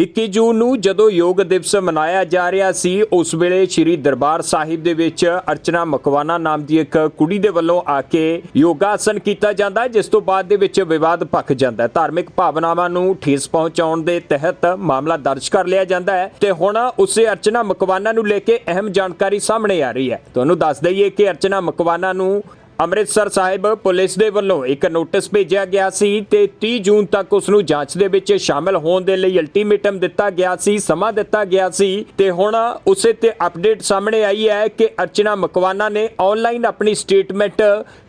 21 ਜੂਨ ਨੂੰ ਜਦੋਂ ਯੋਗ ਦਿਵਸ ਮਨਾਇਆ ਜਾ ਰਿਹਾ ਸੀ, ਉਸ ਵੇਲੇ ਸ੍ਰੀ ਦਰਬਾਰ ਸਾਹਿਬ ਦੇ ਵਿੱਚ ਅਰਚਨਾ ਮਕਵਾਨਾ ਨਾਮ ਦੀ ਇੱਕ ਕੁੜੀ ਦੇ ਵੱਲੋਂ ਆ ਕੇ ਯੋਗਾਸਨ ਕੀਤਾ ਜਾਂਦਾ, ਜਿਸ ਤੋਂ ਬਾਅਦ ਦੇ ਵਿੱਚ ਵਿਵਾਦ ਭਖ ਜਾਂਦਾ ਹੈ। ਧਾਰਮਿਕ ਭਾਵਨਾਵਾਂ ਨੂੰ ਠੇਸ ਪਹੁੰਚਾਉਣ ਦੇ ਤਹਿਤ ਮਾਮਲਾ ਦਰਜ ਕਰ ਲਿਆ ਜਾਂਦਾ ਹੈ ਤੇ ਹੁਣ ਉਸੇ ਅਰਚਨਾ ਮਕਵਾਨਾ ਨੂੰ ਲੈ ਕੇ ਅਹਿਮ ਜਾਣਕਾਰੀ ਸਾਹਮਣੇ ਆ ਰਹੀ ਹੈ। ਤੁਹਾਨੂੰ ਦੱਸ ਦਈਏ ਕਿ ਅਰਚਨਾ ਮਕਵਾਨਾ ਨੂੰ ਅੰਮ੍ਰਿਤਸਰ ਸਾਹਿਬ ਪੁਲਿਸ ਦੇ ਵੱਲੋਂ ਇੱਕ ਨੋਟਿਸ ਭੇਜਿਆ ਗਿਆ ਸੀ ਤੇ 30 ਜੂਨ ਤੱਕ ਉਸ ਨੂੰ ਜਾਂਚ ਦੇ ਵਿੱਚ ਸ਼ਾਮਲ ਹੋਣ ਦੇ ਲਈ ਅਲਟੀਮੇਟਮ ਦਿੱਤਾ ਗਿਆ ਸੀ, ਸਮਾਂ ਦਿੱਤਾ ਗਿਆ ਸੀ ਤੇ ਹੁਣ ਉਸੇ ਤੇ ਅਪਡੇਟ ਸਾਹਮਣੇ ਆਈ ਹੈ ਕਿ ਅਰਚਨਾ ਮਕਵਾਨਾ ਨੇ ਆਨਲਾਈਨ ਆਪਣੀ ਸਟੇਟਮੈਂਟ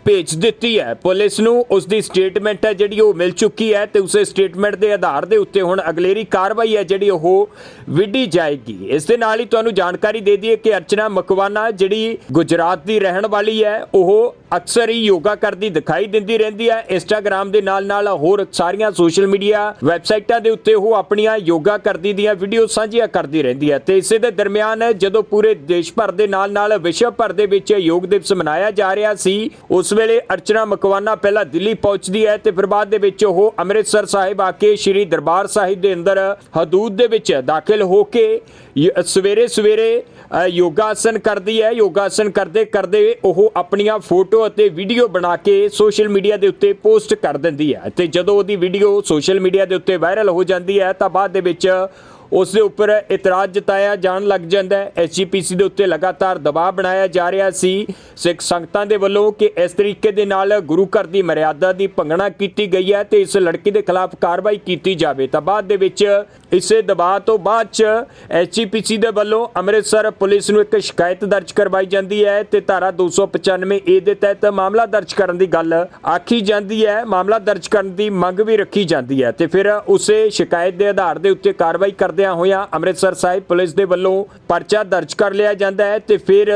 ਭੇਜ ਦਿੱਤੀ ਹੈ। ਪੁਲਿਸ ਨੂੰ ਉਸ ਦੀ ਸਟੇਟਮੈਂਟ ਹੈ ਜਿਹੜੀ ਉਹ ਮਿਲ ਚੁੱਕੀ ਹੈ ਤੇ ਉਸੇ ਸਟੇਟਮੈਂਟ ਦੇ ਆਧਾਰ ਦੇ ਉੱਤੇ ਹੁਣ ਅਗਲੇਰੀ ਕਾਰਵਾਈ ਹੈ ਜਿਹੜੀ ਉਹ ਵਿੱਢੀ ਜਾਏਗੀ। ਇਸ ਦੇ ਨਾਲ ਹੀ ਤੁਹਾਨੂੰ ਜਾਣਕਾਰੀ ਦੇ ਦਈਏ ਕਿ ਅਰਚਨਾ ਮਕਵਾਨਾ ਜਿਹੜੀ ਗੁਜਰਾਤ ਦੀ ਰਹਿਣ ਵਾਲੀ ਹੈ, ਉਹ ਅਕਸਰ ਹੀ ਯੋਗਾ ਕਰਦੀ ਦਿਖਾਈ ਦਿੰਦੀ ਰਹਿੰਦੀ ਹੈ। ਇੰਸਟਾਗ੍ਰam ਦੇ ਨਾਲ ਨਾਲ ਹੋਰ ਸਾਰੀਆਂ ਸੋਸ਼ਲ ਮੀਡੀਆ ਵੈਬਸਾਈਟਾਂ ਦੇ ਉੱਤੇ ਉਹ ਆਪਣੀਆਂ ਯੋਗਾ ਕਰਦੀ ਦੀਆਂ ਵੀਡੀਓ ਸਾਂਝੀਆਂ ਕਰਦੀ ਰਹਿੰਦੀ ਹੈ ਤੇ ਇਸੇ ਦੇ ਦਰਮਿਆਨ ਜਦੋਂ ਪੂਰੇ ਦੇਸ਼ ਭਰ ਦੇ ਨਾਲ ਨਾਲ ਵਿਸ਼ਵ ਭਰ ਦੇ ਵਿੱਚ ਯੋਗ ਦਿਵਸ ਮਨਾਇਆ ਜਾ ਰਿਹਾ ਸੀ, ਉਸ ਵੇਲੇ ਅਰਚਨਾ ਮਕਵਾਨਾ ਪਹਿਲਾਂ ਦਿੱਲੀ ਪਹੁੰਚਦੀ ਹੈ ਤੇ ਫਿਰ ਬਾਅਦ ਦੇ ਵਿੱਚ ਉਹ ਅੰਮ੍ਰਿਤਸਰ ਸਾਹਿਬ ਆ ਕੇ ਸ੍ਰੀ ਦਰਬਾਰ ਸਾਹਿਬ ਦੇ ਅੰਦਰ ਹਦੂਦ ਦੇ ਵਿੱਚ ਦਾਖਲ ਹੋ ਕੇ ਸਵੇਰੇ ਸਵੇਰੇ ਯੋਗਾਸਨ ਕਰਦੀ ਹੈ, ਯੋਗਾਸਨ ਕਰਦੇ ਕਰਦੇ ਉਹ ਆਪਣੀਆਂ ਫੋਟੋ ਅਤੇ ਵੀਡੀਓ ਬਣਾ ਕੇ ਸੋਸ਼ਲ ਮੀਡੀਆ ਦੇ ਉੱਤੇ ਪੋਸਟ ਕਰ ਦਿੰਦੀ ਹੈ। ਤੇ ਜਦੋਂ ਉਹਦੀ ਵੀਡੀਓ ਸੋਸ਼ਲ ਮੀਡੀਆ ਦੇ ਉੱਤੇ ਵਾਇਰਲ ਹੋ ਜਾਂਦੀ ਹੈ, ਤਾਂ ਬਾਅਦ ਦੇ ਵਿੱਚ ਉਸ ਦੇ ਉੱਪਰ ਇਤਰਾਜ਼ ਜਤਾਇਆ ਜਾਣ ਲੱਗ ਜਾਂਦਾ ਹੈ। ਐਸਜੀਪੀਸੀ ਦੇ ਉੱਤੇ ਲਗਾਤਾਰ ਦਬਾਅ ਬਣਾਇਆ ਜਾ ਰਿਹਾ ਸੀ। ਸਿੱਖ ਸੰਗਤਾਂ ਦੇ ਵੱਲੋਂ ਕਿ ਇਸ ਤਰੀਕੇ ਦੇ ਨਾਲ ਗੁਰੂ ਘਰ ਦੀ ਮਰਿਆਦਾ ਦੀ ਭੰਗਣਾ ਕੀਤੀ ਗਈ ਹੈ ਤੇ ਇਸ ਲੜਕੀ ਦੇ ਖਿਲਾਫ ਕਾਰਵਾਈ ਕੀਤੀ ਜਾਵੇ। ਤਾਂ ਬਾਅਦ ਦੇ ਵਿੱਚ ਇਸੇ ਦਬਾਅ ਤੋਂ ਬਾਅਦ ਚ ਐਸਜੀਪੀਸੀ ਦੇ ਵੱਲੋਂ ਅੰਮ੍ਰਿਤਸਰ ਪੁਲਿਸ ਨੂੰ ਇੱਕ ਸ਼ਿਕਾਇਤ ਦਰਜ ਕਰਵਾਈ ਜਾਂਦੀ ਹੈ ਤੇ ਧਾਰਾ 295 ਏ ਦੇ ਤਹਿਤ ਮਾਮਲਾ ਦਰਜ ਕਰਨ ਦੀ ਗੱਲ ਆਖੀ ਜਾਂਦੀ ਹੈ। ਮਾਮਲਾ ਦਰਜ ਕਰਨ ਦੀ ਮੰਗ ਵੀ ਰੱਖੀ ਜਾਂਦੀ ਹੈ ਤੇ ਫਿਰ ਉਸੇ ਸ਼ਿਕਾਇਤ ਦੇ ਆਧਾਰ ਦੇ ਉੱਤੇ ਕਾਰਵਾਈ ਕਰਦੇ ਕਰਦਿਆਂ ਹੋਇਆਂ ਅੰਮ੍ਰਿਤਸਰ ਸਾਹਿਬ ਪੁਲਿਸ ਦੇ ਵੱਲੋਂ ਪਰਚਾ ਦਰਜ ਕਰ ਲਿਆ ਜਾਂਦਾ ਹੈ ਤੇ ਫਿਰ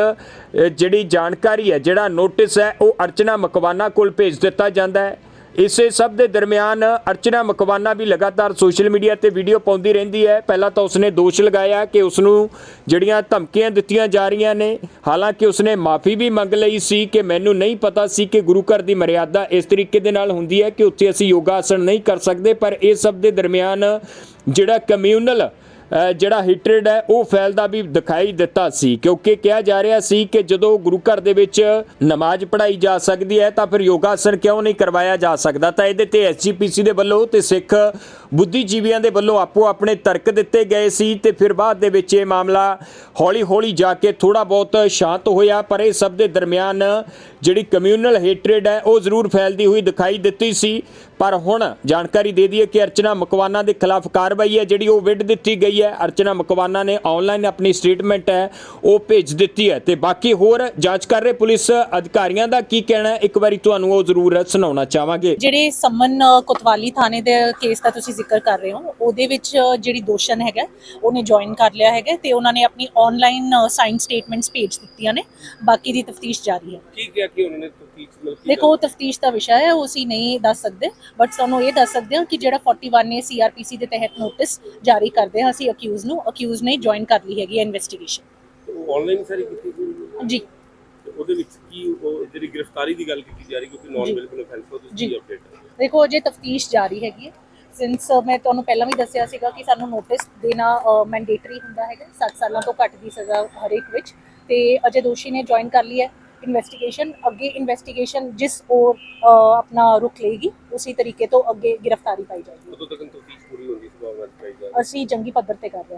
ਜਿਹੜੀ ਜਾਣਕਾਰੀ ਹੈ, ਜਿਹੜਾ ਨੋਟਿਸ ਹੈ, ਉਹ ਅਰਚਨਾ ਮਕਵਾਨਾ ਕੋਲ ਭੇਜ ਦਿੱਤਾ ਜਾਂਦਾ ਹੈ। ਇਸੇ ਸਭ ਦੇ ਦਰਮਿਆਨ ਅਰਚਨਾ ਮਕਵਾਨਾ ਵੀ ਲਗਾਤਾਰ ਸੋਸ਼ਲ ਮੀਡੀਆ ਤੇ ਵੀਡੀਓ ਪਾਉਂਦੀ ਰਹਿੰਦੀ ਹੈ। ਪਹਿਲਾਂ ਤਾਂ ਉਸਨੇ ਦੋਸ਼ ਲਗਾਇਆ ਕਿ ਉਸ ਨੂੰ ਜਿਹੜੀਆਂ ਧਮਕੀਆਂ ਦਿੱਤੀਆਂ ਜਾ ਰਹੀਆਂ ਨੇ, ਹਾਲਾਂਕਿ ਉਸਨੇ ਮਾਫੀ ਵੀ ਮੰਗ ਲਈ ਸੀ ਕਿ ਮੈਨੂੰ ਨਹੀਂ ਪਤਾ ਸੀ ਕਿ ਗੁਰੂ ਘਰ ਦੀ ਮਰਿਆਦਾ ਇਸ ਤਰੀਕੇ ਦੇ ਨਾਲ ਹੁੰਦੀ ਹੈ ਕਿ ਉੱਥੇ ਅਸੀਂ ਯੋਗਾ ਆਸਣ ਨਹੀਂ ਕਰ ਸਕਦੇ, ਪਰ ਇਹ ਸਭ ਦੇ ਦਰਮਿਆਨ ਜਿਹੜਾ ਕਮਿਊਨਲ ਜਿਹੜਾ ਹਿਟਰਡ ਹੈ, ਉਹ ਫੈਲਦਾ ਵੀ ਦਿਖਾਈ ਦਿੱਤਾ ਸੀ। ਕਿਉਂਕਿ ਕਿਹਾ ਜਾ ਰਿਹਾ ਸੀ ਕਿ ਜਦੋਂ ਗੁਰੂ ਘਰ ਦੇ ਵਿੱਚ ਨਮਾਜ਼ ਪੜ੍ਹਾਈ ਜਾ ਸਕਦੀ ਹੈ, ਤਾਂ ਫਿਰ ਯੋਗਾਸਨ ਕਿਉਂ ਨਹੀਂ ਕਰਵਾਇਆ ਜਾ ਸਕਦਾ? ਤਾਂ ਇਹਦੇ ਤੇ ਐਸਜੀਪੀਸੀ ਦੇ ਵੱਲੋਂ ਤੇ ਸਿੱਖ ਬੁੱਧੀਜੀਵੀਆਂ ਦੇ ਵੱਲੋਂ ਆਪੋ ਆਪਣੇ ਤਰਕ ਦਿੱਤੇ ਗਏ ਸੀ ਤੇ ਫਿਰ ਬਾਅਦ ਦੇ ਵਿੱਚ ਇਹ ਮਾਮਲਾ ਹੌਲੀ-ਹੌਲੀ ਜਾ ਕੇ ਥੋੜਾ ਬਹੁਤ ਸ਼ਾਂਤ ਹੋਇਆ, ਪਰ ਇਹ ਸਭ ਦੇ ਦਰਮਿਆਨ ਜਿਹੜੀ ਕਮਿਊਨਲ ਹੇਟਰੇਡ ਹੈ, ਉਹ ਜ਼ਰੂਰ ਫੈਲਦੀ ਹੋਈ ਦਿਖਾਈ ਦਿੱਤੀ ਸੀ। ਪਰ ਹੁਣ ਜਾਣਕਾਰੀ ਦੇ ਦਈਏ ਕਿ ਅਰਚਨਾ ਮਕਵਾਨਾ ਦੇ ਖਿਲਾਫ ਕਾਰਵਾਈ ਹੈ, ਜਿਹੜੀ ਉਹ ਵਿੱਢ ਦਿੱਤੀ ਗਈ ਹੈ ਅਰਚਨਾ ਮਕਵਾਨਾ ਨੇ ਆਨਲਾਈਨ ਆਪਣੀ ਸਟੇਟਮੈਂਟ ਹੈ ਉਹ ਭੇਜ ਦਿੱਤੀ ਹੈ ਤੇ ਬਾਕੀ ਹੋਰ ਜਾਂਚ ਕਰ ਰਹੇ ਪੁਲਿਸ ਅਧਿਕਾਰੀਆਂ ਦਾ ਕੀ ਕਹਿਣਾ ਹੈ ਇੱਕ ਵਾਰੀ ਤੁਹਾਨੂੰ ਉਹ ਜ਼ਰੂਰ ਸੁਣਾਉਣਾ ਚਾਹਾਂਗੇ। ਜਿਹੜੇ ਸਮਨ ਕੋਤਵਾਲੀ ਥਾਣੇ ਦੇ ਕੇਸ ਦਾ ਤੁਸੀਂ ਜ਼ਿਕਰ ਕਰ ਰਹੇ ਹੋ ਉਹਦੇ ਵਿੱਚ ਜਿਹੜੀ ਦੋਸ਼ਣ ਹੈਗਾ ਉਹਨੇ ਜੁਆਇਨ ਕਰ ਲਿਆ ਹੈਗਾ ਤੇ ਉਹਨਾਂ ਨੇ ਆਪਣੀ ਆਨਲਾਈਨ ਸਾਈਨ ਸਟੇਟਮੈਂਟਸ ਭੇਜ ਦਿੱਤੀਆਂ ਨੇ ਬਾਕੀ ਦੀ ਤਫਤੀਸ਼ ਜਾਰੀ ਹੈ। ਕੀ ਕਿਹਾ ਕਿ ਉਹਨਾਂ ਨੇ ਤਫਤੀਸ਼ ਦੇਖੋ ਤਫਤੀਸ਼ ਦਾ ਵਿਸ਼ਾ ਹੈ ਉਹ ਅਸੀਂ ਨਹੀਂ ਦੱਸ ਸਕਦੇ ਬਟ ਤੁਹਾਨੂੰ ਇਹ ਦੱਸ ਸਕਦੇ ਹਾਂ ਕਿ ਜਿਹੜਾ 41 ਨੇ ਸੀਆਰਪੀਸੀ ਦੇ ਤਹਿਤ ਨੋਟਿਸ ਜਾਰੀ ਕਰਦੇ ਹਾਂ ਅਸੀਂ ਅਕਿਊਜ਼ ਨੂੰ ਅਕਿਊਜ਼ ਨੇ ਜੁਆਇਨ ਕਰ ਲਈ ਹੈਗੀ ਇਨਵੈਸਟੀਗੇਸ਼ਨ ਆਨਲਾਈਨ ਸਾਰੀ ਕੀਤੀ ਗਈ ਹੈ। ਜੀ। ਤੇ ਉਹਦੇ ਵਿੱਚ ਕੀ ਉਹ ਜਿਹੜੀ ਗ੍ਰਿਫਤਾਰੀ ਦੀ ਗੱਲ ਕੀਤੀ ਜਾ ਰਹੀ ਕਿਉਂਕਿ ਨਾਨ ਜੀ। ਬਿਲਕੁਲ ਅਫੈਂਸ ਉਹਦੇ ਜੀ। ਕੀ ਅਪਡੇਟ ਹੈ ਦੇਖੋ ਅਜੇ ਤਫਤੀਸ਼ ਜਾਰੀ ਹੈਗੀ ਹੈ। ਸਿੰਸ ਮੈਂ ਤੁਹਾਨੂੰ ਪਹਿਲਾਂ ਵੀ ਦੱਸਿਆ ਸੀਗਾ ਕਿ ਸਾਨੂੰ ਨੋਟਿਸ ਦੇਣਾ ਮੈਂਡੇਟਰੀ ਹੁੰਦਾ ਹੈਗਾ 7 ਸਾਲਾਂ ਤੋਂ ਘੱਟ ਦੀ ਸਜ਼ਾ ਹਰੇਕ ਵਿੱਚ। ਤੇ ਅਜੇ ਦੋਸ਼ੀ ਨੇ ਜੁਆਇਨ ਕਰ ਲਈ ਹੈ। ਇਨਵੈਸਟੀਗੇਸ਼ਨ ਅੱਗੇ ਇਨਵੈਸਟੀਗੇਸ਼ਨ ਜਿਸ ਔਰ ਆਪਣਾ ਰੁਖ ਲਏਗੀ ਉਸੇ ਤਰੀਕੇ ਤੋਂ ਅੱਗੇ ਗ੍ਰਿਫਤਾਰੀ ਪਾਈ ਜਾਏਗੀ। ਉਦੋਂ ਤੱਕ ਤਫਤੀਸ਼ ਪੂਰੀ ਹੁੰਦੀ ਸੰਭਾਵਨਾ ਦਿਖਾਈ ਜਾ ਰਹੀ ਅਸੀਂ ਜੰਗੀ ਪੱਧਰ ਤੇ ਕਰ ਰਹੇ ਹਾਂ।